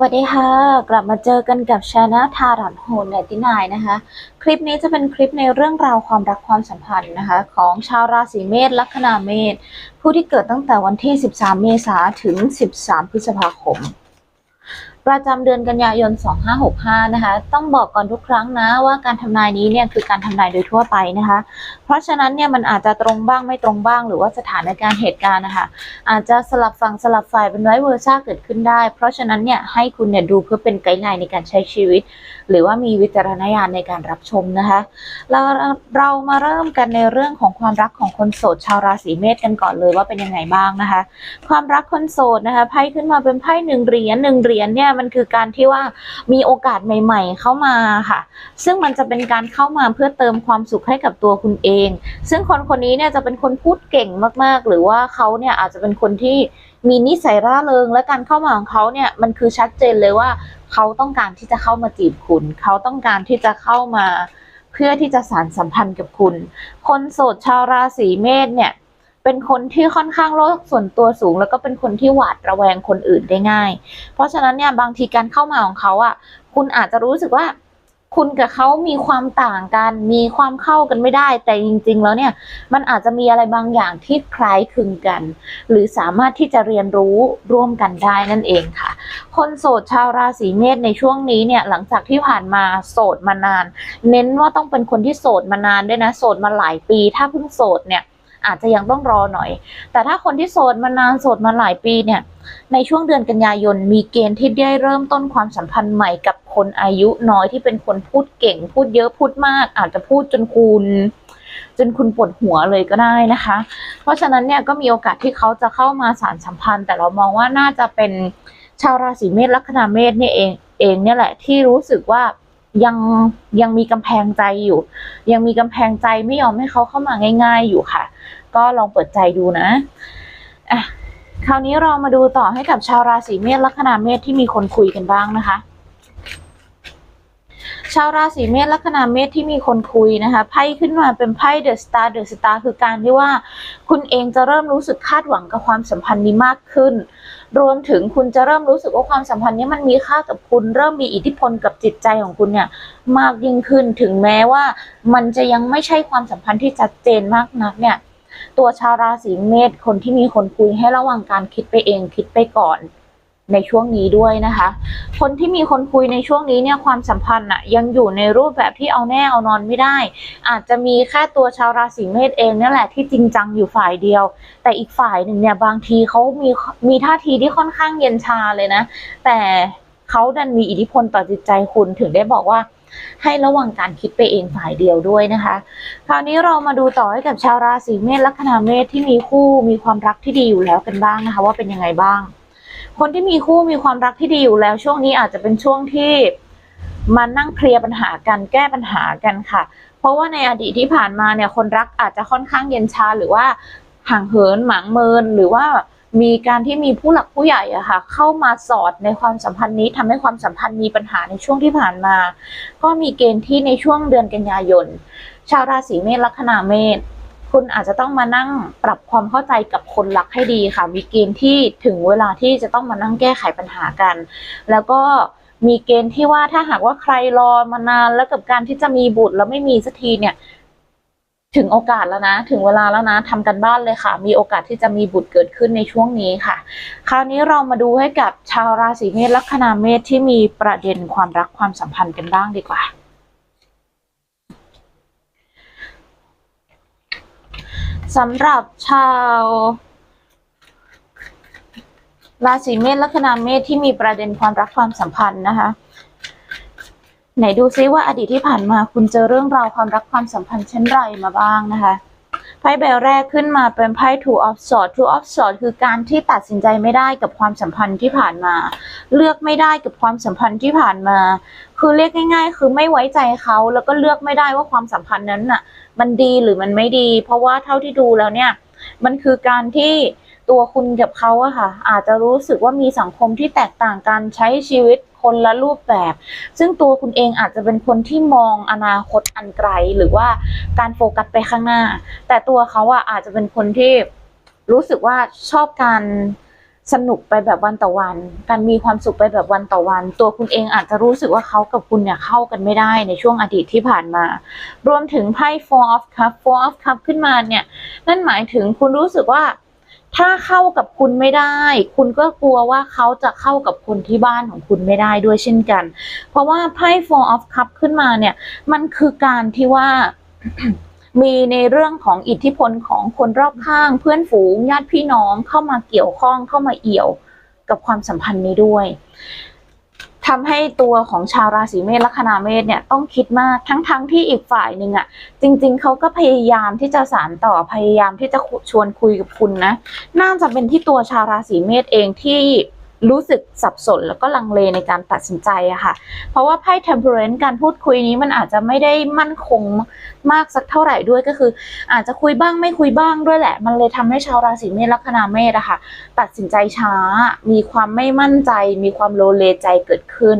สวัสดีค่ะ กลับมาเจอกันกับชาแนลทารอนโฮนเนตินายนะคะ คลิปนี้จะเป็นคลิปในเรื่องราวความรักความสัมพันธ์นะคะ ของชาวราศีเมษลัคนาเมษผู้ที่เกิดตั้งแต่วันที่ 13 เมษาถึง 13 พฤษภาคม ประจำเดือนกันยายน 2565 นะคะ ต้องบอกก่อนทุกครั้งนะว่าการทำนายนี้เนี่ยคือการทำนายโดยทั่วไปนะคะ เพราะฉะนั้นเนี่ยมันอาจจะตรงบ้างไม่ตรงบ้าง หรือว่าสถานการณ์เหตุการณ์นะคะ อาจจะสลับฝั่งสลับฝ่ายเป็นไร้เวอร์ซ่าเกิดขึ้นได้ เพราะฉะนั้นเนี่ยให้คุณเนี่ยดูเพื่อเป็นไกด์ไลน์ในการใช้ชีวิต หรือว่ามีวิจารณญาณในการรับชมนะคะเราเรามาเริ่มกันในเรื่องของความรักของคนโสดชาวราศีเมษกันก่อนเลยว่าเป็นยังไงบ้างนะคะ ความรักคนโสดนะคะไพ่ขึ้นมาเป็นไพ่หนึ่งเหรียญหนึ่งเหรียญเนี่ยมันคือการที่ว่ามีโอกาสใหม่ ๆ เข้ามาค่ะ ซึ่งมันจะเป็นการเข้ามาเพื่อเติมความสุขให้กับตัวคุณเอง ซึ่งคนคนนี้เนี่ยจะเป็นคนพูดเก่งมาก ๆ หรือว่าเขาเนี่ยอาจจะเป็นคนที่มีนิสัยร่าเริง และการเข้ามาของเขาเนี่ยมันคือชัดเจนเลยว่า เขาต้องการที่จะเข้ามาจีบคุณ เขาต้องการที่จะเข้ามา เพื่อที่จะสานสัมพันธ์กับคุณ คนโสดชาวราศีเมษเนี่ย เป็นคนที่ค่อนข้างโลกส่วนตัวสูง แล้วก็เป็นคนที่หวาดระแวงคนอื่นได้ง่าย เพราะฉะนั้นเนี่ยบางทีการเข้ามาของเขาอะคุณอาจจะรู้สึกว่า คุณกับเขามีความต่างกัน มีความเข้ากันไม่ได้ แต่จริง ๆ แล้วเนี่ย มันอาจจะมีอะไรบางอย่างที่คล้ายคลึงกัน หรือสามารถที่จะเรียนรู้ร่วมกันได้นั่นเองค่ะ คนโสดชาวราศีเมษในช่วงนี้เนี่ย หลังจากที่ผ่านมาโสดมานาน เน้นว่าต้องเป็นคนที่โสดมานานด้วยนะ โสดมาหลายปี ถ้าเพิ่งโสดเนี่ย อาจจะยังต้องรอหน่อย แต่ถ้าคนที่โสดมานานโสดมาหลายปีเนี่ย ในช่วงเดือนกันยายนมีเกณฑ์ที่ได้เริ่มต้นความสัมพันธ์ใหม่กับคนอายุน้อยที่เป็นคนพูดเก่ง พูดเยอะพูดมาก อาจจะพูดจนคุณจนคุณปวดหัวเลยก็ได้นะคะ เพราะฉะนั้นเนี่ยก็มีโอกาสที่เขาจะเข้ามาสารสัมพันธ์ แต่เรามองว่าน่าจะเป็นชาวราศีเมษลัคนาเมษเนี่ยเองเองเนี่ยแหละที่รู้สึกว่า ยังยังมีกำแพงใจอยู่ ยังมีกำแพงใจไม่ยอมให้เขาเข้ามาง่าย ๆ อยู่ค่ะ ก็ลองเปิดใจดูนะอะคราวนี้เรามาดูต่อให้กับชาวราศีเมษลัคนาเมษที่มีคนคุยกันบ้างนะคะ ชาวราศีเมษลัคนาเมษที่มีคนคุยนะคะไพ่ขึ้นมาเป็นไพ่เดอะสตาร์เดอะสตาร์คือการที่ว่า คุณเองจะเริ่มรู้สึกคาดหวังกับความสัมพันธ์นี้มากขึ้น รวมถึงคุณจะเริ่มรู้สึกว่าความสัมพันธ์นี้มันมีค่ากับคุณ เริ่มมีอิทธิพลกับจิตใจของคุณเนี่ยมากยิ่งขึ้นถึงแม้ว่า มันจะยังไม่ใช่ความสัมพันธ์ที่ชัดเจนมากนักเนี่ยตัวชาวราศีเมษคนที่มีคนคุยให้ระวังการคิดไปเองคิดไปก่อน ในช่วงนี้ด้วยนะคะ คนที่มีคนคุยในช่วงนี้เนี่ยความสัมพันธ์อะยังอยู่ในรูปแบบที่เอาแน่เอานอนไม่ได้ อาจจะมีแค่ตัวชาวราศีเมษเองนั่แหละที่จริงจังอยู่ฝ่ายเดียว แต่อีกฝ่ายหนึ่งเนี่ยบางทีเขามีมีท่าทีที่ค่อนข้างเย็นชาเลยนะ แต่เขาดันมีอิทธิพลต่อจิตใจคุณถึงได้บอกว่าให้ระวังการคิดไปเองฝ่ายเดียวด้วยนะคะ คราวนี้เรามาดูต่อให้กับชาวราศีเมษลัคนาเมษที่มีคู่มีความรักที่ดีอยู่แล้วกันบ้างนะคะ ว่าเป็นยังไงบ้าง คนที่มีคู่มีความรักที่ดีอยู่แล้ว ช่วงนี้อาจจะเป็นช่วงที่มานั่งเคลียร์ปัญหากันแก้ปัญหากันค่ะ เพราะว่าในอดีตที่ผ่านมาเนี่ยคนรักอาจจะค่อนข้างเย็นชาหรือว่าห่างเหินหมางเมินหรือว่ามีการที่มีผู้หลักผู้ใหญ่อะค่ะ เข้ามาสอดในความสัมพันธ์นี้ทำให้ความสัมพันธ์มีปัญหาในช่วงที่ผ่านมา ก็มีเกณฑ์ที่ในช่วงเดือนกันยายน ชาวราศีเมษลัคนาเมษ คุณอาจจะต้องมานั่งปรับความเข้าใจกับคนรักให้ดีค่ะ มีเกณฑ์ที่ถึงเวลาที่จะต้องมานั่งแก้ไขปัญหากัน แล้วก็มีเกณฑ์ที่ว่าถ้าหากว่าใครรอมานานแล้วกับการที่จะมีบุตรแล้วไม่มีสักทีเนี่ย ถึงโอกาสแล้วนะ ถึงเวลาแล้วนะทำกันบ้านเลยค่ะ มีโอกาสที่จะมีบุตรเกิดขึ้นในช่วงนี้ค่ะ คราวนี้เรามาดูให้กับชาวราศีเมษลัคนาเมษที่มีประเด็นความรักความสัมพันธ์กันบ้างดีกว่า สำหรับชาวราศีเมษลัคนาเมษที่มีประเด็นความรักความสัมพันธ์นะคะ ไหนดูซิว่าอดีตที่ผ่านมาคุณเจอเรื่องราวความรักความสัมพันธ์เช่นไรมาบ้างนะคะ ไพ่ใบแรกขึ้นมาเป็นไพ่ two of swords two of swords คือการที่ตัดสินใจไม่ได้กับความสัมพันธ์ที่ผ่านมา เลือกไม่ได้กับความสัมพันธ์ที่ผ่านมา คือเรียกง่าย ๆ คือไม่ไว้ใจเขาแล้วก็เลือกไม่ได้ว่าความสัมพันธ์นั้นน่ะ มันดีหรือมันไม่ดี เพราะว่าเท่าที่ดูแล้วเนี่ย มันคือการที่ตัวคุณกับเขาอะค่ะ อาจจะรู้สึกว่ามีสังคมที่แตกต่างกันใช้ชีวิต คนละรูปแบบ ซึ่งตัวคุณเองอาจจะเป็นคนที่มองอนาคตอันไกลหรือว่าการโฟกัสไปข้างหน้า แต่ตัวเขาอะอาจจะเป็นคนที่รู้สึกว่าชอบการสนุกไปแบบวันต่อวัน การมีความสุขไปแบบวันต่อวัน ตัวคุณเองอาจจะรู้สึกว่าเขากับคุณเนี่ยเข้ากันไม่ได้ในช่วงอดีตที่ผ่านมา รวมถึงไพ่ four of cup four of cup ขึ้นมาเนี่ย นั่นหมายถึงคุณรู้สึกว่า ถ้าเข้ากับคุณไม่ได้ คุณก็กลัวว่าเขาจะเข้ากับคนที่บ้านของคุณไม่ได้ด้วยเช่นกัน เพราะว่าไพ่ four of cup ขึ้นมาเนี่ย มันคือการที่ว่ามีในเรื่องของอิทธิพลของคนรอบข้าง เพื่อนฝูงญาติพี่น้องเข้ามาเกี่ยวข้องเข้ามาเอี่ยวกับความสัมพันธ์นี้ด้วย ทำให้ตัวของชาวราศีเมษลัคนาเมษเนี่ยต้องคิดมากทั้งๆทที่อีกฝ่ายหนึ่งอะ่ะ จริง ๆเขาก็พยายามที่จะสารต่อพยายามที่จะชวนคุยกับคุณนะ น่าจะเป็นที่ตัวชาวราศีเมษเองที่ รู้สึกสับสนแล้วก็ลังเลในการตัดสินใจอะค่ะ เพราะว่าไพ่ temperance การพูดคุยนี้มันอาจจะไม่ได้มั่นคงมากสักเท่าไหร่ด้วยก็คือ อาจจะคุยบ้างไม่คุยบ้างด้วยแหละ มันเลยทำให้ชาวราศีเมษลัคนาเมษอะค่ะ ตัดสินใจช้า มีความไม่มั่นใจ มีความโลเลใจเกิดขึ้น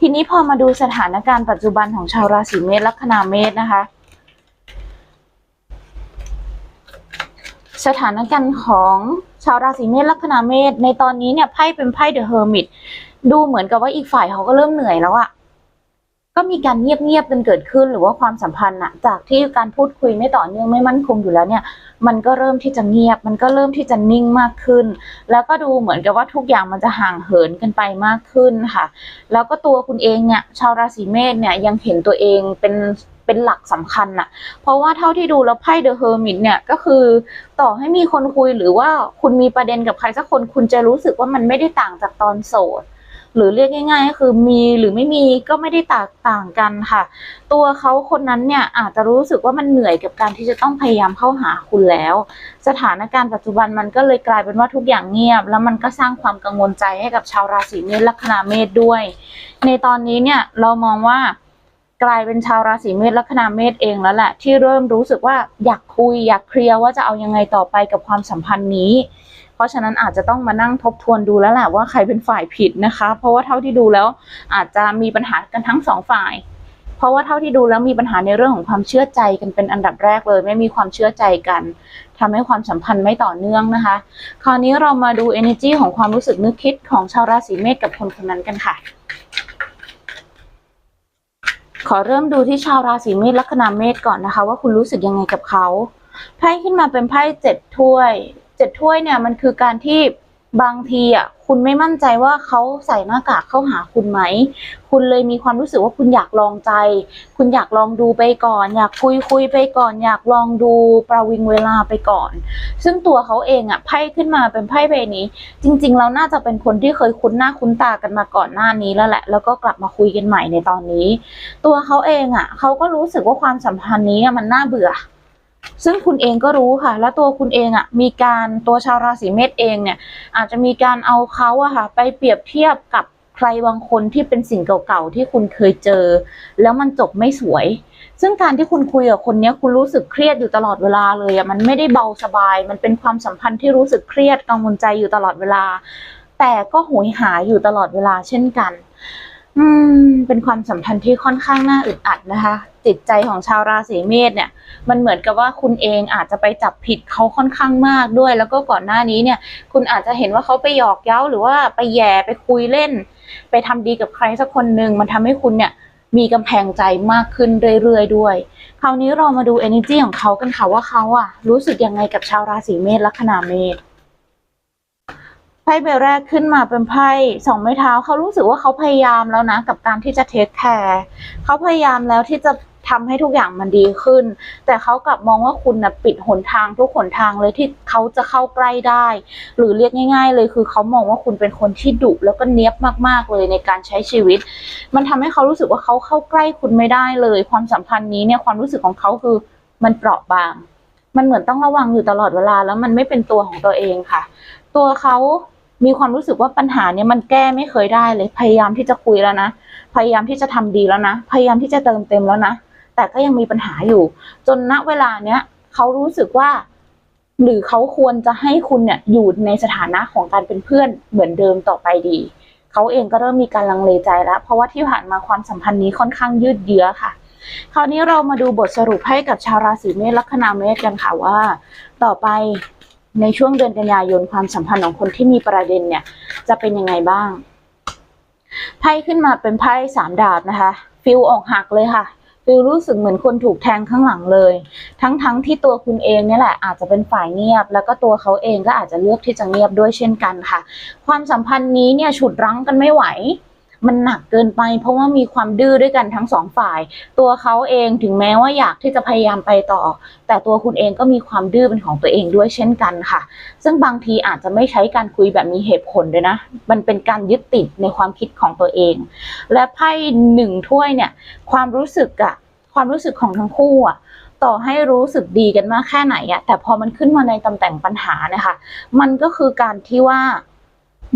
ทีนี้พอมาดูสถานการณ์ปัจจุบันของชาวราศีเมษลัคนาเมษนะคะ สถานการณ์ของชาวราศีเมษลัคนาเมษในตอนนี้เนี่ยไพ่เป็นไพ่เดอะเฮอร์มิตดูเหมือนกับว่าอีกฝ่ายเขาก็เริ่มเหนื่อยแล้วอะก็มีการเงียบๆกันเกิดขึ้นหรือว่าความสัมพันธ์อะจากที่การพูดคุยไม่ต่อเนื่องไม่มั่นคงอยู่แล้วเนี่ย มันก็เริ่มที่จะเงียบ มันก็เริ่มที่จะนิ่งมากขึ้น แล้วก็ดูเหมือนกับว่าทุกอย่างมันจะห่างเหินกันไปมากขึ้นค่ะ แล้วก็ตัวคุณเองเนี่ยชาวราศีเมษเนี่ยยังเห็นตัวเองเป็น เป็นหลักสำคัญน่ะ เพราะว่าเท่าที่ดูแล้วไพ่เดอะเฮอร์มิตเนี่ยก็คือต่อให้มีคนคุยหรือว่าคุณมีประเด็นกับใครสักคนคุณจะรู้สึกว่ามันไม่ได้ต่างจากตอนโสดหรือเรียกง่ายๆก็คือมีหรือไม่มีก็ไม่ได้แตกต่างกันค่ะ ตัวเขาคนนั้นเนี่ยอาจจะรู้สึกว่ามันเหนื่อยกับการที่จะต้องพยายามเข้าหาคุณแล้ว สถานการณ์ปัจจุบันมันก็เลยกลายเป็นว่าทุกอย่างเงียบ แล้วมันก็สร้างความกังวลใจให้กับชาวราศีเมษลัคนาเมษด้วย ในตอนนี้เนี่ยเรามองว่า กลายเป็นชาวราศีเมษลัคนาเมษเองแล้วแหละ ที่เริ่มรู้สึกว่าอยากคุยอยากเคลียร์ว่าจะเอายังไงต่อไปกับความสัมพันธ์นี้ เพราะฉะนั้นอาจจะต้องมานั่งทบทวนดูแล้วแหละว่าใครเป็นฝ่ายผิดนะคะ เพราะว่าเท่าที่ดูแล้วอาจจะมีปัญหากันทั้งสองฝ่าย เพราะว่าเท่าที่ดูแล้วมีปัญหาในเรื่องของความเชื่อใจกันเป็นอันดับแรกเลย ไม่มีความเชื่อใจกันทำให้ความสัมพันธ์ไม่ต่อเนื่องนะคะ คราวนี้เรามาดู energy ของความรู้สึกนึกคิดของชาวราศีเมษกับคนคนนั้นกันค่ะ ขอเริ่มดูที่ชาวราศีเมษลัคนาเมษก่อนนะคะ ว่าคุณรู้สึกยังไงกับเขาไพ่ขึ้นมาเป็นไพ่เจ็ดถ้วยเจ็ดถ้วยเนี่ยมันคือการที่ บางทีอะคุณไม่มั่นใจว่าเขาใส่หน้ากากเข้าหาคุณไหม คุณเลยมีความรู้สึกว่าคุณอยากลองใจ คุณอยากลองดูไปก่อน อยากคุยคุยไปก่อน อยากลองดูประวิงเวลาไปก่อน ซึ่งตัวเขาเองอะไพ่ขึ้นมาเป็นไพ่ใบนี้ จริงๆแล้วน่าจะเป็นคนที่เคยคุ้นหน้าคุ้นตากันมาก่อนหน้านี้แล้วแหละ แล้วก็กลับมาคุยกันใหม่ในตอนนี้ ตัวเขาเองอะเขาก็รู้สึกว่าความสัมพันธ์นี้มันน่าเบื่อ ซึ่งคุณเองก็รู้ค่ะ แล้วตัวคุณเองอะมีการตัวชาวราศีเมษเองเนี่ย อาจจะมีการเอาเขาอะค่ะ ไปเปรียบเทียบกับใครบางคนที่เป็นสิ่งเก่าๆที่คุณเคยเจอ แล้วมันจบไม่สวย ซึ่งการที่คุณคุยกับคนนี้คุณรู้สึกเครียดอยู่ตลอดเวลาเลยอะมันไม่ได้เบาสบาย มันเป็นความสัมพันธ์ที่รู้สึกเครียดกังวลใจอยู่ตลอดเวลา แต่ก็โหยหาอยู่ตลอดเวลาเช่นกัน อืม เป็นความสัมพันธ์ที่ค่อนข้างน่าอึดอัดนะคะ จิตใจของชาวราศีเมษเนี่ย มันเหมือนกับว่าคุณเองอาจจะไปจับผิดเขาค่อนข้างมากด้วย แล้วก็ก่อนหน้านี้เนี่ย คุณอาจจะเห็นว่าเขาไปหยอกเย้าหรือว่าไปแย่ไปคุยเล่น ไปทำดีกับใครสักคนหนึ่งมันทำให้คุณเนี่ยมีกำแพงใจมากขึ้นเรื่อยๆด้วย คราวนี้เรามาดู energy ของเขากันค่ะว่าเขาอะรู้สึกยังไงกับชาวราศีเมษลัคนาเมษ ไพ่ใบแรกขึ้นมาเป็นไพ่สองไม้เท้าเขารู้สึกว่าเขาพยายามแล้วนะ กับการที่จะเทคแคร์เขาพยายามแล้วที่จะทำให้ทุกอย่างมันดีขึ้น แต่เขากลับมองว่าคุณนะปิดหนทางทุกหนทางเลยที่เขาจะเข้าใกล้ได้ หรือเรียกง่าย ๆ เลยคือเขามองว่าคุณเป็นคนที่ดุแล้วก็เนี้ยบมากๆเลยในการใช้ชีวิต มันทำให้เขารู้สึกว่าเขาเข้าใกล้คุณไม่ได้เลย ความสัมพันธ์นี้เนี่ยความรู้สึกของเขาคือมันเปราะบาง มันเหมือนต้องระวังอยู่ตลอดเวลา แล้วมันไม่เป็นตัวของตัวเองค่ะ ตัวเขา มีความรู้สึกว่าปัญหาเนี่ยมันแก้ไม่เคยได้เลย พยายามที่จะคุยแล้วนะ พยายามที่จะทำดีแล้วนะ พยายามที่จะเติมเต็มแล้วนะ แต่ก็ยังมีปัญหาอยู่ จนณเวลาเนี้ยเขารู้สึกว่า หรือเขาควรจะให้คุณเนี่ยอยู่ในสถานะของการเป็นเพื่อนเหมือนเดิมต่อไปดี เขาเองก็เริ่มมีการลังเลใจแล้ว เพราะว่าที่ผ่านมาความสัมพันธ์นี้ค่อนข้างยืดเยื้อค่ะคราวนี้เรามาดูบทสรุปให้กับชาวราศีเมษลัคนาเมษกันค่ะว่า ต่อไป ในช่วงเดือนกันยายนความสัมพันธ์ของคนที่มีประเด็นเนี่ย จะเป็นยังไงบ้าง ไพ่ขึ้นมาเป็นไพ่สามดาบนะคะฟิลออกหักเลยค่ะฟิลรู้สึกเหมือนคนถูกแทงข้างหลังเลย ทั้งๆทที่ตัวคุณเองเนี่ยแหละอาจจะเป็นฝ่ายเงียบ แล้วก็ตัวเขาเองก็อาจจะเลือกที่จะเงียบด้วยเช่นกันค่ะ ความสัมพันธ์นี้เนี่ยฉุดรั้งกันไม่ไหว มันหนักเกินไป เพราะว่ามีความดื้อด้วยกันทั้งสองฝ่าย ตัวเขาเองถึงแม้ว่าอยากที่จะพยายามไปต่อ แต่ตัวคุณเองก็มีความดื้อเป็นของตัวเองด้วยเช่นกันค่ะ ซึ่งบางทีอาจจะไม่ใช้การคุยแบบมีเหตุผลเลยนะ มันเป็นการยึดติดในความคิดของตัวเอง และไพ่หนึ่งถ้วยเนี่ย ความรู้สึกอะความรู้สึกของทั้งคู่อะต่อให้รู้สึกดีกันมากแค่ไหนอะแต่พอมันขึ้นมาในตำแหน่งปัญหาเนี่ยค่ะมันก็คือการที่ว่า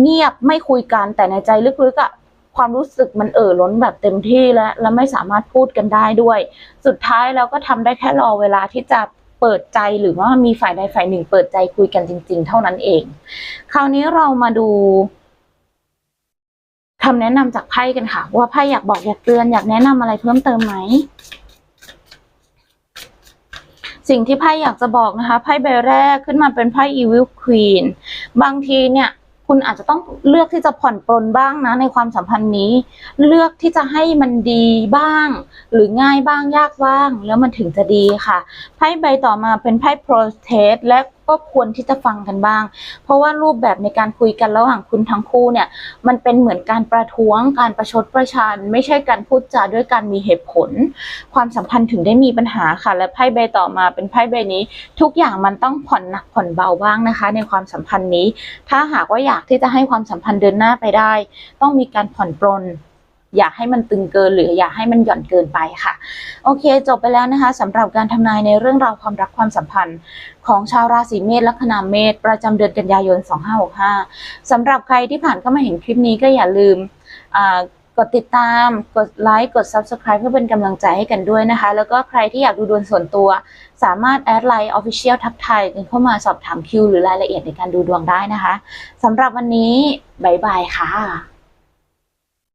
เงียบไม่คุยกันแต่ในใจลึกๆอะ ความรู้สึกมันเอ่อล้นแบบเต็มที่แล้ว และไม่สามารถพูดกันได้ด้วย สุดท้ายแล้วก็ทำได้แค่รอเวลาที่จะเปิดใจหรือว่ามีฝ่ายใดฝ่ายหนึ่ง เปิดใจคุยกันจริง ๆ เท่านั้นเอง คราวนี้เรามาดูคำแนะนำจากไพ่กันค่ะ ว่าไพ่อยากบอกอยากเตือนอยากแนะนำอะไรเพิ่มเติมไหมสิ่งที่ไพ่อยากจะบอกนะคะไพ่ใบแรกขึ้นมาเป็นไพ่ Evil Queen บางทีเนี่ย คุณอาจจะต้องเลือกที่จะผ่อนปลนบ้างนะในความสัมพันธ์นี้ เลือกที่จะให้มันดีบ้าง หรือง่ายบ้างยากบ้าง แล้วมันถึงจะดีค่ะไพ่ใบต่อมาเป็นไพ่ Protest และ ก็ควรที่จะฟังกันบ้าง เพราะว่ารูปแบบในการคุยกันระหว่างคุณทั้งคู่เนี่ย มันเป็นเหมือนการประท้วง การประชดประชัน ไม่ใช่การพูดจาด้วยการมีเหตุผล ความสัมพันธ์ถึงได้มีปัญหาค่ะ และไพ่ใบต่อมาเป็นไพ่ใบนี้ ทุกอย่างมันต้องผ่อนหนักผ่อนเบาบ้างนะคะ ในความสัมพันธ์นี้ ถ้าหากว่าอยากที่จะให้ความสัมพันธ์เดินหน้าไปได้ ต้องมีการผ่อนปลน อย่าให้มันตึงเกินหรืออย่าให้มันหย่อนเกินไปค่ะ โอเค จบไปแล้วนะคะสำหรับการทำนายในเรื่องราวความรักความสัมพันธ์ ของชาวราศีเมษลัคนาเมษประจำเดือนกันยายน 2565สำหรับใครที่ผ่านเข้ามาเห็นคลิปนี้ก็อย่าลืมกดติดตาม กดไลค์ กด Subscribe เพื่อเป็นกำลังใจให้กันด้วยนะคะ แล้วก็ใครที่อยากดูดวงส่วนตัว สามารถแอดไลน์ Official ทักทายกันเข้ามาสอบถามคิวหรือรายละเอียดในการดูดวงได้นะคะสำหรับวันนี้ บ๊ายบายค่ะ